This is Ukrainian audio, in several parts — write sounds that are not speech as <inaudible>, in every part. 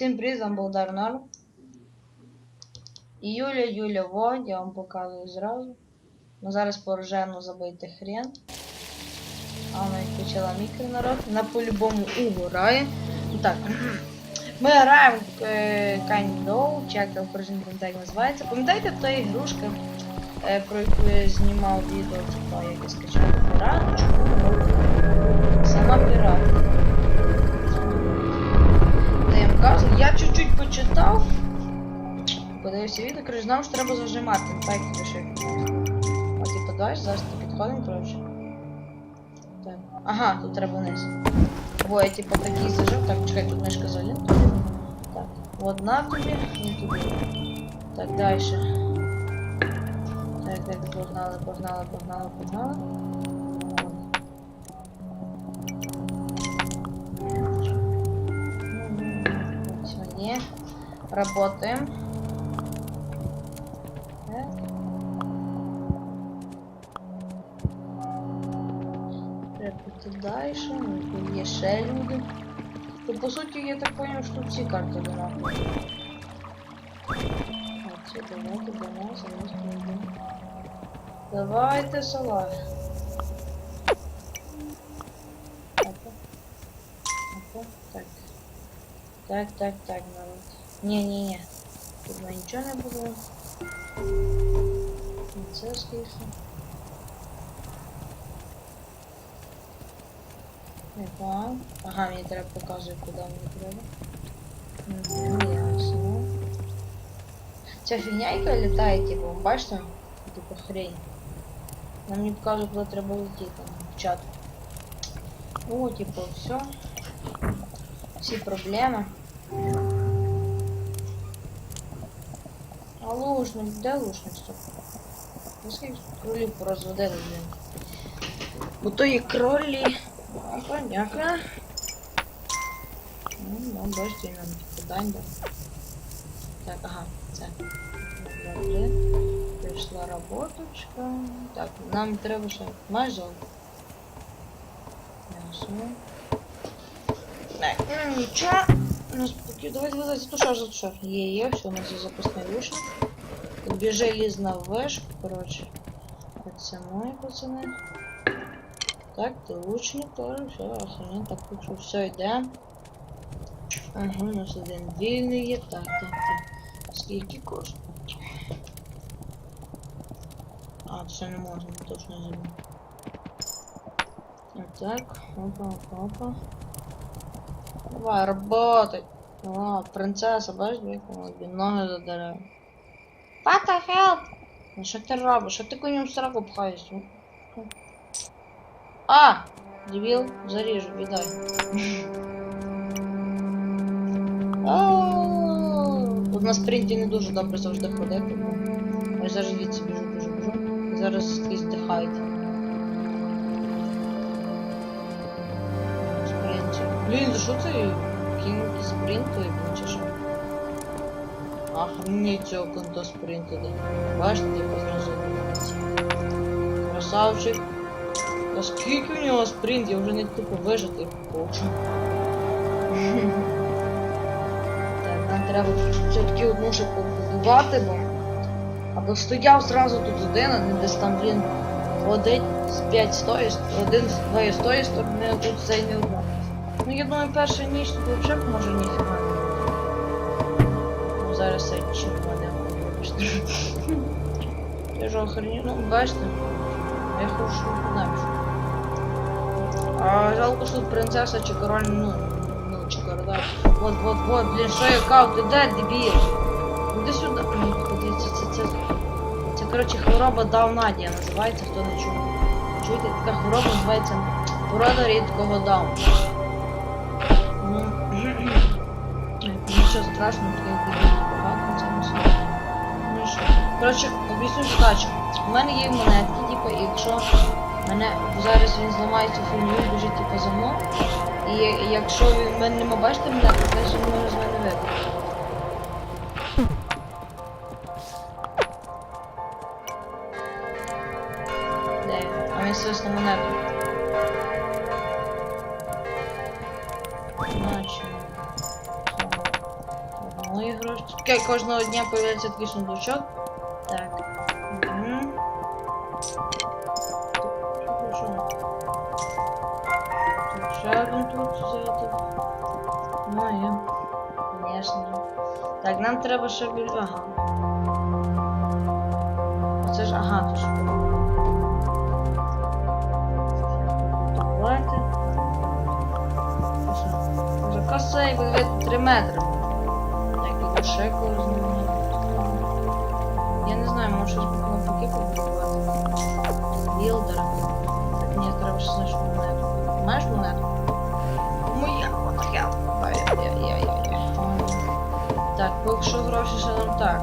Привіт, з вами Болдар Норм. Юля, Юля, во, я вам показую зразу. Ми зараз порожено забити хрен. А вона відключила мікро народ. На по-любому угорає. Ну Так. Ми граємо в е, Kind Doll, чи як там пружин так називається. Пам'ятаєте та ігрушка, е, про яку я знімав відео, типа як я скачав піраточку. Сама піратка. Та я чуть-чуть почитав. Подивився відео, кажу, знав, що треба зажимати, так ще. А ти подивиш, зараз ти підходимо, коротше. Так. Ага, тут треба вниз. Бо я типу такий зажав. Так, чекай, тут мишка залін. Так, одна тобі, і тобі. Так, далі. Так, так, погнали, погнали, погнали, погнали. Работаем. Треба піти далі, є ще люди. То по суті я так понял, що всі карти одинакові. Оце давайте до нас, не йде. Давайте салат. Так. Так, так, так, народ. Не-не-не. Тут ми нічого не було. Це скільки. Опа. Ага, мені треба показувати, куди мені треба. Ясно. Ця фігня, яка літає, типу, бачите? Типу хрень. Нам мені показує, куди треба летіти в чат. О, типу, все. Всі проблеми. Лушник, де лушник стоп? Скільки кролів порозводили, блін. Бо то є кролі. А, понятно. Ну, ну, бачите, нам типу дань, да. Так, ага, це. Добре. Прийшла роботочка. Так, нам треба ще майже. Ясно. Так, ну нічого. Ну, спокійно, давай, давай, затушар, затушар. Є, є, все, у нас є запасний лучник. Тут желізна вишка, коротше. Це мої пацани. Так, ти лучник тоже, все, охренеть, так хочу, все, йде. Ага, у нас один вільний є. Так, так, так. Скільки коштує? А, це не можна, точно забув. Так, опа, опа, опа. Давай, работай. О, принцеса, бачиш, він ноги задерев. Пата, хелп! Ну що ти робиш? Що ти конем сраку пхаєш? А! Дебіл, заріжу, віддай. Тут на спринті не дуже добре завжди ходити. бо Я зараз звідси біжу, біжу, біжу. Зараз скрізь здихають. Спринті. Блін, за що це кінки спринту і чи що? Охренеть цього конта спринту, да. Бачите, типу зразу. Красавчик. Та скільки у нього спринт, я вже не тупо вижити хочу. Так, нам треба все-таки одну ще побудувати, бо. Або стояв зразу тут один, а не десь там, блін, ходить з 5 з тої, один з двоє з тої сторони, а тут цей не одна. Ну я думаю, перша ніч тут взагалі може ніфіга. Цей червоне. Я ж охреню, ну бачите. Я хочу навіщо. А жалко, що тут принцеса чи король, ну, ну, чи король. Вот, вот, вот, блін, що я кав, ти де, дебіл? Іди сюди. Ні, подивіться, це, це, це, коротше, хвороба Даунадія називається, хто не чув. Чуєте, така хвороба називається порода рідкого Дауна. Ну, нічого страшного, таке Коротше, об'ясню задачу. У мене є монетки, типу, і якщо мене зараз він зламає цю біжить типу за мною. І якщо він мене нема бачите монетки, значить він може з мене вибити. Де? А він на монету. Окей, кожного дня появляється такий сундучок. І. Звісно. Так, нам треба ще біль. Ага. Оце ж, ага, то ж. Давайте. Що? Може косей буде 3 метри. Так, і ще когось. Я не знаю, може щось навпаки побудувати. Білдер. Мені треба ще знаєш монету. Маєш монету? Так, поки що гроші ще нам так.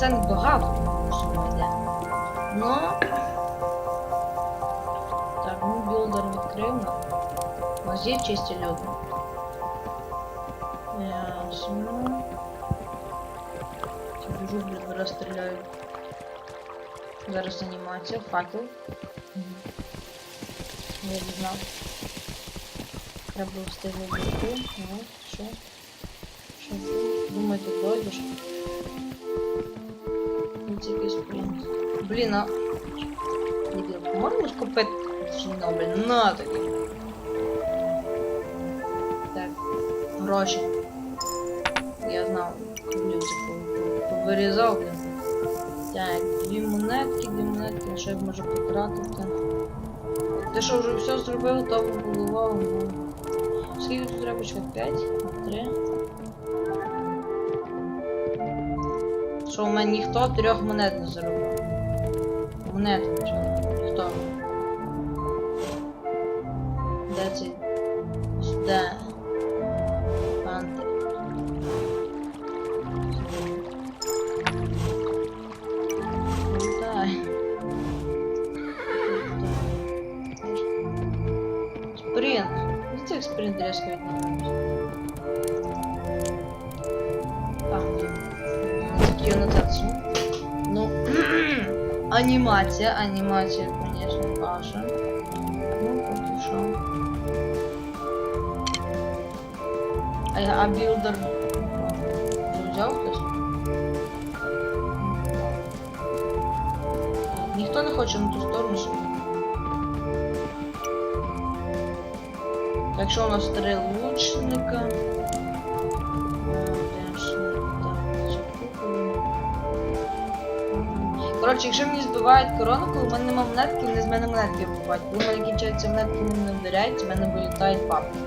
Це не багато, що йде. Ну. Так, ну білдер нас є чисті люди. Ясно. Ці Біжу, блін, розстріляю. Зараз анімація, факел. Я не знав. Треба встигнути. Ну, що? Що? Думаю. Ну, це якийсь принц. Блін, а... Дебіл, можна скупити? На, блін, на таки. Так, гроші. Я знав, по- повирізав, блін. Так, дві монетки, дві монетки, що я можу потратити. Ти що вже все зробив, то побудував. ну. Скільки тут треба 5? 3? Що у мене ніхто трьох монет не заробив. Монет почав. Анимация, анимация, конечно, Паша. Ну, поки що. А, я- а білдер не взяв хтось? Ніхто не хоче на ту сторону щоб. Так що у нас три лучника. Коротше, якщо мені збивають корону, коли в мене нема монетки, вони з мене монетки вибивають. Коли в мене кінчаються монетки, вони не вдаряють, з мене вилітають папки.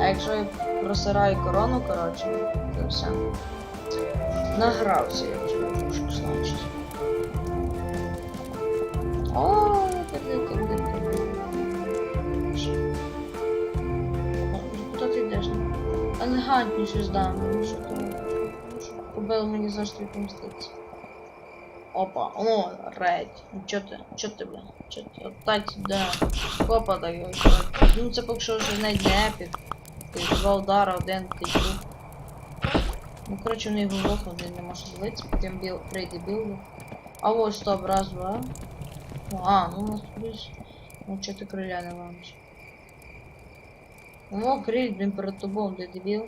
А якщо я просираю корону, коротше, то все. Награвся я в цю игрушку, значить. О, куди, куди, куди. Ти йдеш? Елегантніше здам, ну що то. ну, Кобила мені завжди помститься. Опа, о, рейд. Ну чо ти, чо ти, бля? Чо ти? От так, да. Опа, так, так. Ну це поки що вже навіть не епік. Ти два удара, один ти. Ну, коротше, вони його лоху, він не може злитися, потім біл, прийде білду. А ось стоп, раз, два. А, ну у нас плюс. Ну, чо ти криля не ламаєш? Ну, криль, блін, перед тобою, де дебіл.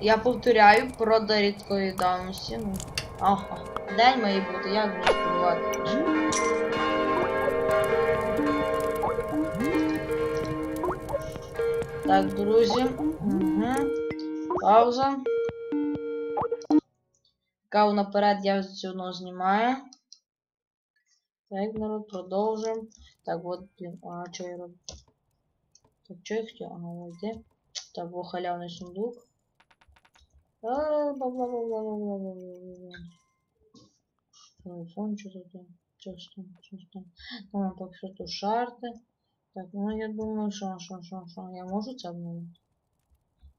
Я повторяю, прода рідкої давності. Ну, ага. День має бути, як буду сподівати. Так, друзі. Угу. Пауза. Каву наперед я все одно знімаю. Так, народ, продовжуємо. Так, от, блін, а що я роблю? Так, що я хотів? Ага, ось де. Так, був халявний сундук. А, бла-бла-бла-бла-бла-бла-бла-бла. Телефон, тут? там? Ж там? Ж там? Ну, поки що тут. Так, ну я думаю, що, що, що, що, я можу це обновити?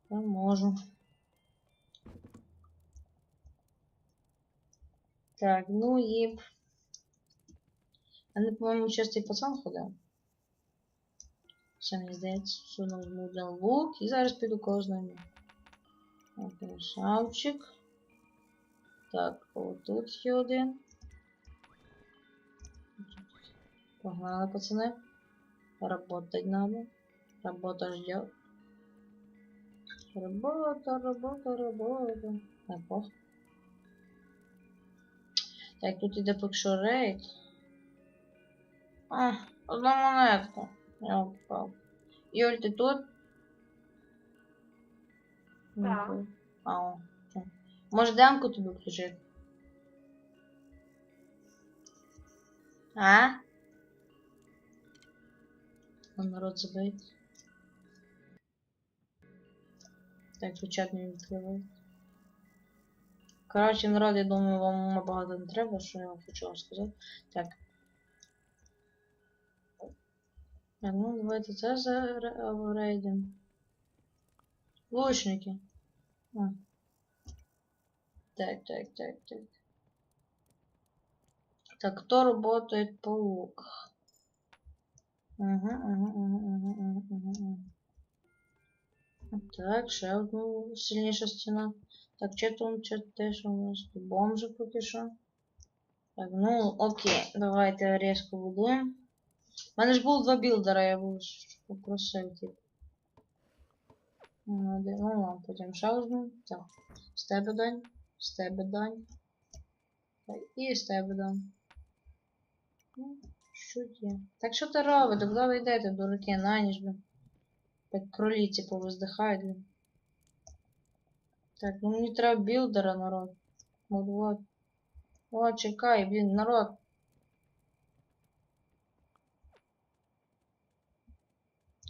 Я можу. Так, ну і... А не, по-моєму, частий пацан ходив. Ще мені здається, що нам змудив лук. І зараз піду кожному. Красавчик. Так, отут ще один. Погнали, пацани. Работать надо. Работа ждет. Робота, робота. Так, ох. Так, тут іде поки що рейд. А, одна монетка. Я впав. Юль, ти тут? Так. А, о? Може демку тобі включити? А? А народ забить. Так, печать не відкриває. Коротше, народ, я думаю, вам багато не треба, що я вам хочу вам сказати. Так. Ну давайте це зарейдимо. Лучники. А. Так, так, так, так. Так, кто работает по угу, угу, угу, угу. Так, ще одну сильніша стіна. Так, чи там, чи те, що у нас тут бомжи поки що. Так, ну окей, давайте різко будуємо. У мене ж було два білдера, я був попросив, типу. Ну, де- ну ладно, потім ще одну. Так, з тебе дань, з тебе дань. І з тебе дань. Ну, що є? Так що ти робите? Куди ви йдете, дураки, на ніч, блін? Так кроліці повиздихають, блін. Так, ну мені треба білдера, народ. От, вот. О, чекай, блін, народ.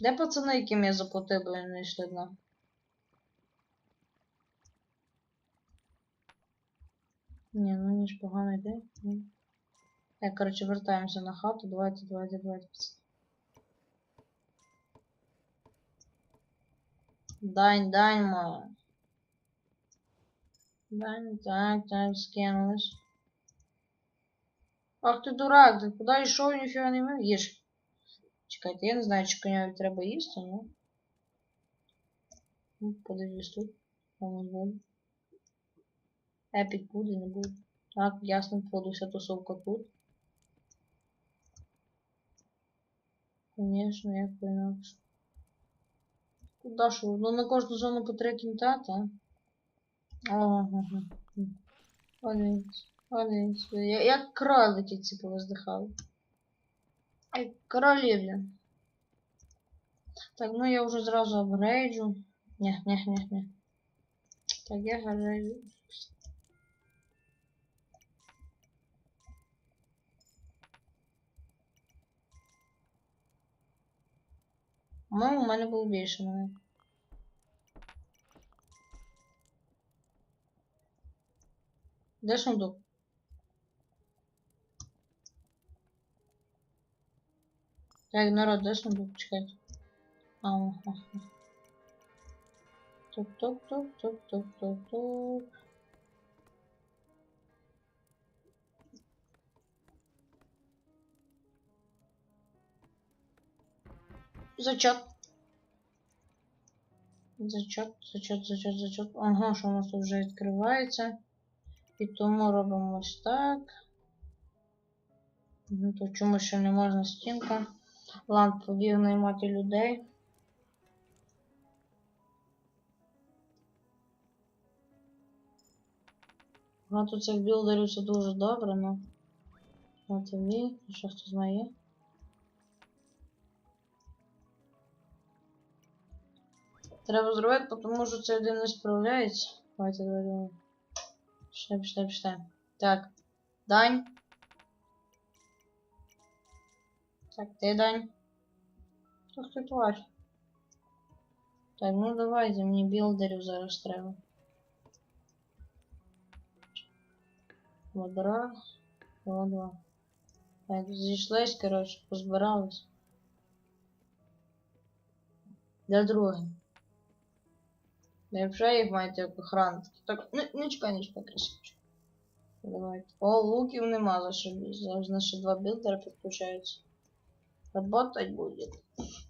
Де пацани, яким я заплатив, вони не йшли на? Ні, ну ніж погано йде. Ні. Так, коротше, вертаємося на хату. Давайте, давайте, давайте. Дань, дань моя. Дань, так, так, скинулись. Ах ти дурак, ти куди йшов, ніфіга не мив? Їж. Чекайте, я не знаю, чи коняві треба їсти, ну. Ну, подивись тут. Там буде. Епік буде, не буде. Так, ясно, продуся тусовка тут. Конечно, як інакше. Куда ж? ви? Ну на кожну зону по три кінта, та? Ага. Олесь, олесь. Я, як кролики ці повоздихали. Ай, королі, блін. Так, ну я вже зразу апгрейджу. Ні, ні, ні, ні. Так, я апгрейджу. По-моєму, у мене було більше мене. Де сундук? Так, народ, де сундук? Чекайте. А, ага. Тук-тук-тук-тук-тук-тук-тук. Зачет. Зачет, зачет, зачет, зачет. Ага, що у нас тут вже відкривається. І тому робимо ось так. Ну, то чому ще не можна стінка. Ладно, побіг наймати людей. Багато цих білдерів це дуже добре, ну. На тобі, що хто знає. Треба зробити, тому що це один не справляється. Давайте, давайте. давайте. Пішли, пішли, пішли. Так. Дань. Так, ти Дань. Хто хто тварь? Так, ну давайте, мені білдерів зараз треба. Водора. Вода. Так, зійшлись, коротше, позбирались. Для других. Я вже їх мають як охранники. Так, не, не чекай, не чекай, красивчик. Давайте. О, луків нема, зашибись. Завжди ще два білдера підключаються. Работать будет.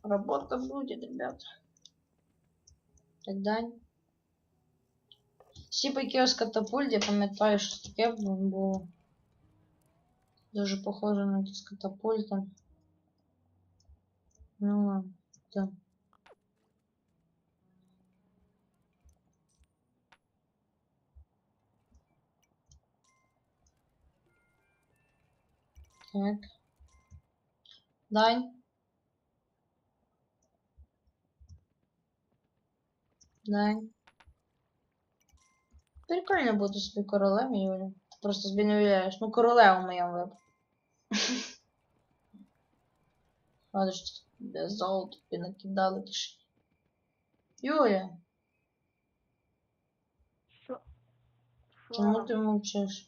Работа будет, ребята. Так, Дань. Сіпа з катапульт, я пам'ятаю, що таке було. Дуже похоже на ті з катапультом. Ну ладно, так. Так. Дань. Дань. Прикольно бути собі королем, Юля. Ти просто собі не уявляєш. Ну, королева в моєму випадку. <laughs> Ладно, що тебе золото тобі накидали кишені. Юля, чому ти мовчиш?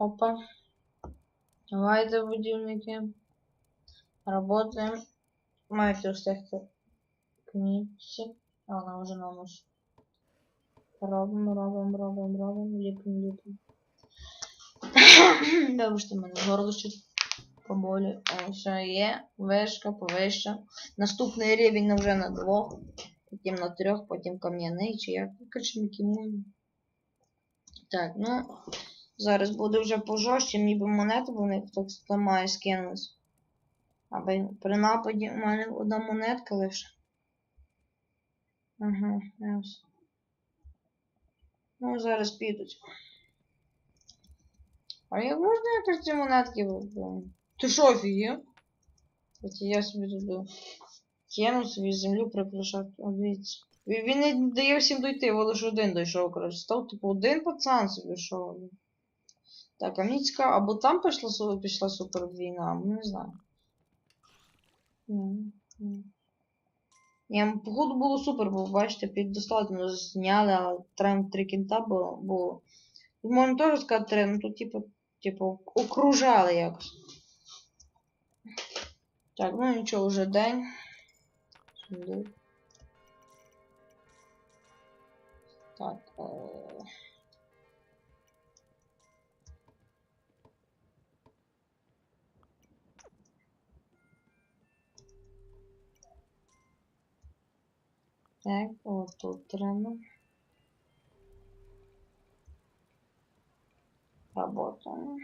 Опа. Давайте, будівники. Работаем. Маєте встигти книжці. А вона вже на нос. Робимо, робимо, робимо, робимо, ліпимо, ліпимо. Вибачте, мене горло ще поболі. О, все є. Вишка, повища. Наступний рівень вже на <coughs> двох. Потім на трьох, потім кам'яний, чи як. Короче, Мікімун. Так, ну. Зараз буде вже пожорстче, ніби монети, вони хтось ламає скинулись. Аби при нападі у мене одна монетка лише. Ага, ясно. Ну, зараз підуть. А як можна якось ці монетки вибрати? Ти що, офігів? Хоча я собі туди кину собі землю прикрашати. О, дивіться. Він не дає всім дойти, лише один дійшов, коротше. Став, типу, один пацан собі йшов. Так, а мені цікаво, або там пішла, пішла супер війна, не знаю. Ні, походу було супер, бо бачите, під достатньо зняли, але треба три кінта було. було. Можна теж сказати три, ну тут типу, типу, окружали якось. Так, ну нічого, вже день. Так. Е... Так, от тут треба. Работаем.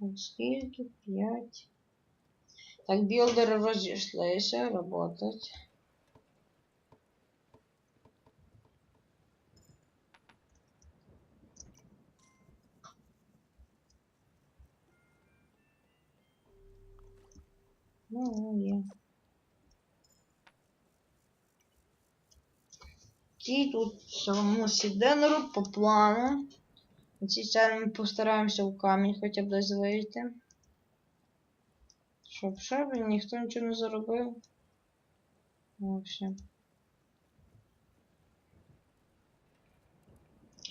Так, Скільки? П'ять. Так, білдери розійшлися, работать. Ті тут самому сіденеру по плану. Цій серії ми постараємося у камінь хоча б десь вийти. Щоб ще ніхто нічого не заробив. Вообще.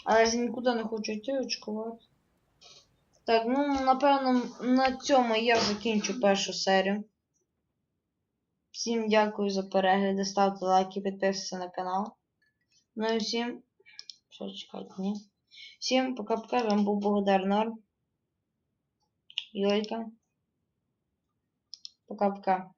Але я нікуди не хочу йти очкувати. Так, ну напевно на цьому я закінчу першу серію. Всім дякую за перегляди, ставте лайки, підписуйтесь на канал. Ну і всім. Що чекайте, ні? Всім пока-пока, вам був Богдар Норм. Юлька. Пока-пока.